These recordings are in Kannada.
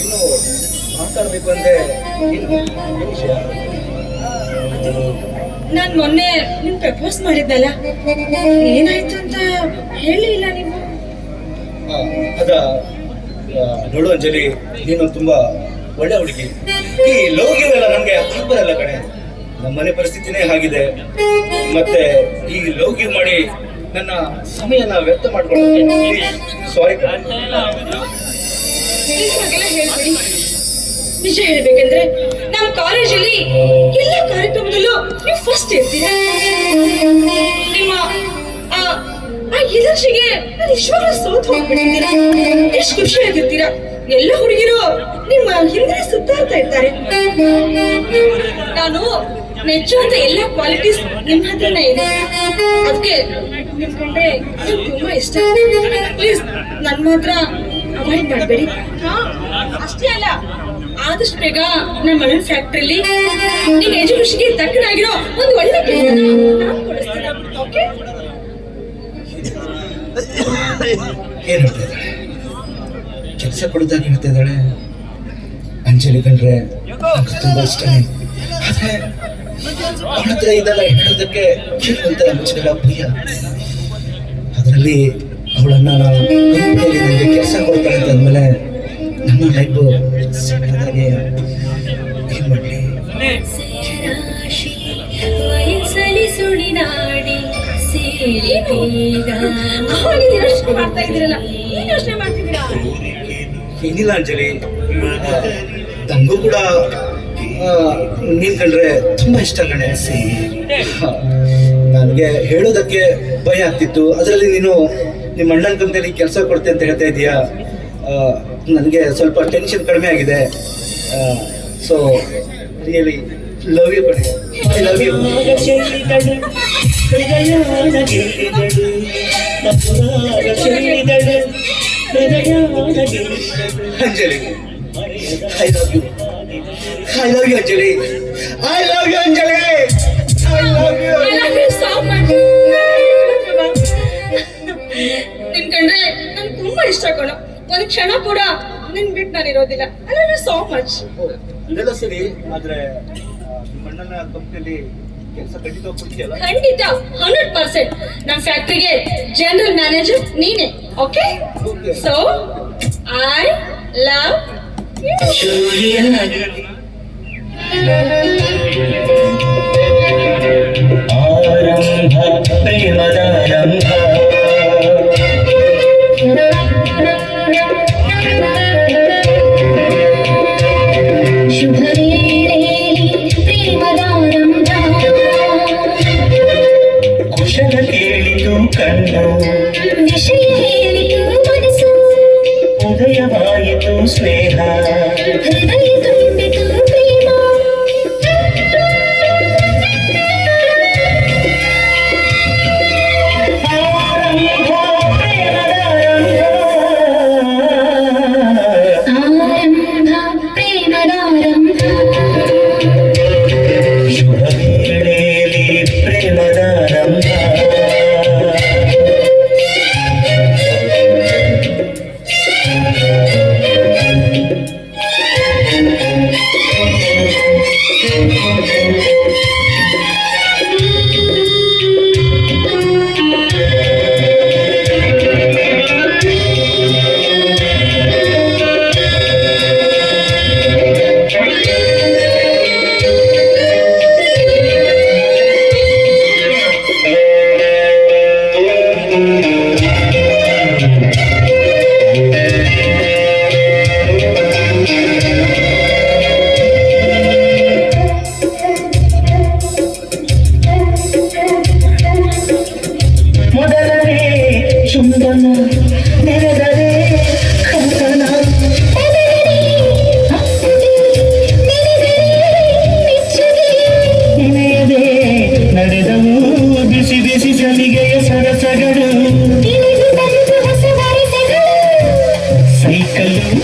ಇನ್ನು ಮಾತಾಡ್ಬೇಕು ಅಂದ್ರೆ ನಾನ್ ಮೊನ್ನೆ ನಿಮ್ ಪ್ರಪೋಸ್ ಮಾಡಿದ್ದಲ್ಲ ಏನಾಯ್ತು ಅಂತ ಹೇಳಿ ಇಲ್ಲ ನೀವು. ಆ, ಅದ ನೋಡು ಅಂಜಲಿ ನೀನು ತುಂಬಾ ಒಳ್ಳೆ ಹುಡುಗಿ. ಈ ಲೋಗಿವೆಲ್ಲ ನಮ್ಗೆ ಬರಲ್ಲ ಕಣೆ. ನಮ್ಮ ಮನೆ ಪರಿಸ್ಥಿತಿನೇ ಆಗಿದೆ ಮತ್ತೆ ಈ ಲೋಗಿ ಮಾಡಿ ನನ್ನ ಸಮಯನ ವ್ಯರ್ಥ ಮಾಡ್ಕೊಂಡು ಸಾರಿ ಹೇಳ್ಬೇಡಿ. ನಿಜ ಹೇಳ್ಬೇಕಂದ್ರೆ ನಮ್ ಕಾಲೇಜಲ್ಲಿ ಎಲ್ಲ ಕಾರ್ಯಕ್ರಮದಲ್ಲೂ ನೀವು ಫಸ್ಟ್ ಇರ್ತೀರಾ. ನಿಮ್ಮ, ಆ ಎಲರ್ಜಿಗೆ ನಾನು ಸೋತ್ ಹೋಗ್ಬಿಟ್ಟಿದ್ದೀರಾ ಎಷ್ಟು ಖುಷಿಯಾಗಿರ್ತೀರಾ ಎಲ್ಲ ಹುಡುಗಿರು ನಿಮ್ಮ ಹಿಂದೆ ಸುತ್ತಾಡ್ತಾ ಇರ್ತಾರೆ. ನಾನು ಮೆಚ್ಚುವಂತ ಎಲ್ಲ ಕ್ವಾಲಿಟೀಸ್ ನಿಮ್ಮ ಹತ್ರನೇ ಇದೆ. ಅದಕ್ಕೆ ನಿಮ್ ಕಂಡ್ರೆ ತುಂಬಾ ಇಷ್ಟ. ಪ್ಲೀಸ್ ನನ್ನ ಮಾತ್ರ ಅವಾಯ್ಡ್ ಮಾಡಬೇಡಿ. ಅಷ್ಟೇ ಅಲ್ಲ, ಆದಷ್ಟು ಬೇಗ ನಮ್ಮ ಮಳನ್ ಫ್ಯಾಕ್ಟ್ರಿಲಿ ನಿನ್ ಎಜುಕೇಶನ್ಗೆ ತಕ್ಕನಾಗಿರೋ ಒಂದು ಒಳ್ಳೆ ಕೆಲಸ ಓಕೆ ಏನ್ ಕೆಲಸ ಕೊಡೋದಾಗಿ ಹೇಳ್ತಾ ಇದ್ದಾಳೆ. ಅಂಜಲಿ ಕಂಡ್ರೆ ತುಂಬ ಇಷ್ಟನೇ. ಆದ್ರೆ ಅವಳ ಇದೆಲ್ಲ ಹೇಳೋದಕ್ಕೆ ಕೇಳುವಂತ ಮುಚ್ಚಲ ಭಯ. ಅದರಲ್ಲಿ ಅವಳನ್ನ ನಾನು ನನಗೆ ಕೆಲಸ ಕೊಡ್ತಾಳೆ ಅಂತ ಅಂದ್ಮೇಲೆ ನಮ್ಮ ಲೈಫು ಸಣ್ಣದಾಗಿ ಏನ್ ಮಾಡ್ಲಿ. ರಾಶಿ ವಯಸ್ಸಲಿ ಸುಳಿದಾಡಿ ಸೇರಿ ಬೇಗ ಯೋಚನೆ ಮಾಡ್ತಾ ಇದ್ದೀರಲ್ಲ ಏನ್ ಯೋಚನೆ ಮಾಡ್ತಿದ್ದೀರಾ ಏನಿಲ್ಲ ಅಂಜಲಿ. ನನಗೂ ನಂಗೂ ಕೂಡ ನೀನ್ ಕಂಡ್ರೆ ತುಂಬಾ ಇಷ್ಟ ಕಣೆ. ನನಗೆ ಹೇಳೋದಕ್ಕೆ ಭಯ ಆಗ್ತಿತ್ತು. ಅದರಲ್ಲಿ ನೀನು ನಿಮ್ಮ ಅಣ್ಣನ ಕಂಪನಿಯಲ್ಲಿ ಕೆಲಸ ಕೊಡ್ತೆ ಅಂತ ಹೇಳ್ತಾ ಇದೀಯಾ? ನನಗೆ ಸ್ವಲ್ಪ ಟೆನ್ಷನ್ ಕಡಿಮೆ ಆಗಿದೆ. ಸೊ ರಿಯಲಿ ಲವ್ ಯು ಕಡೆ I love you Anjali I love you I love you Anjali. I love you Anjali. I love you I love you so much. ನಿನ್ ಕಂಡ್ರೆ ನನ್ ತುಂಬಾ ಇಷ್ಟ ಕಣ. ಒಂದ್ ಕ್ಷಣ ಕೂಡ ನಿನ್ ಬಿಟ್ಟು ನಾನು ಇರೋದಿಲ್ಲ. I love you so much ಸರಿ ಆದ್ರೆ ಕಂಪ್ನಿಯಲ್ಲಿ ಕೆಲಸ ಖಂಡಿತ ಹಂಡ್ರೆಡ್ ಪರ್ಸೆಂಟ್ ನಮ್ ಫ್ಯಾಕ್ಟ್ರಿಗೆ ಜನರಲ್ ಮ್ಯಾನೇಜರ್ ನೀನೆ ಓಕೆ ಸೊ ಐ ಲವ್ ಆರಂಭ ఆశల ఏలితూ కన్ను ఉదయవాయుతూ స్నేహ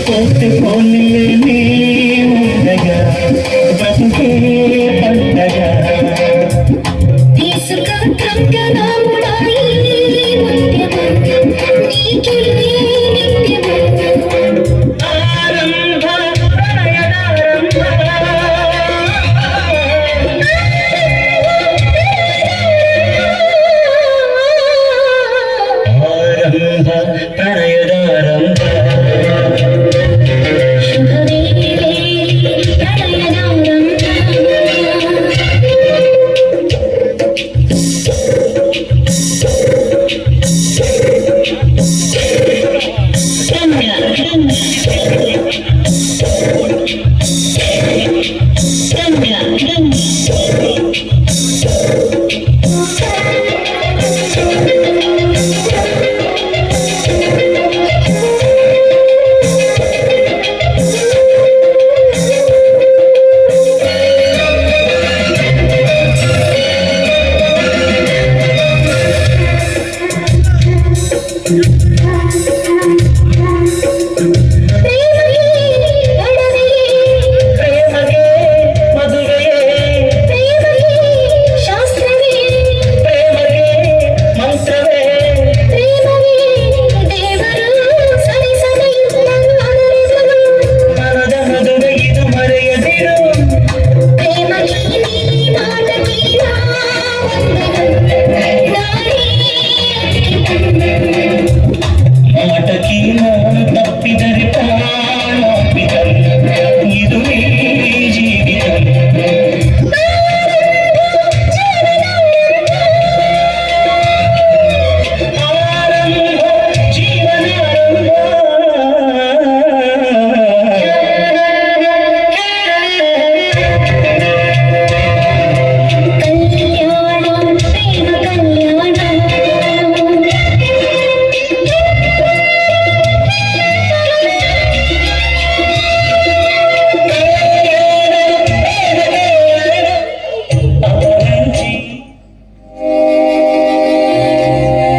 போட்டு போனிலே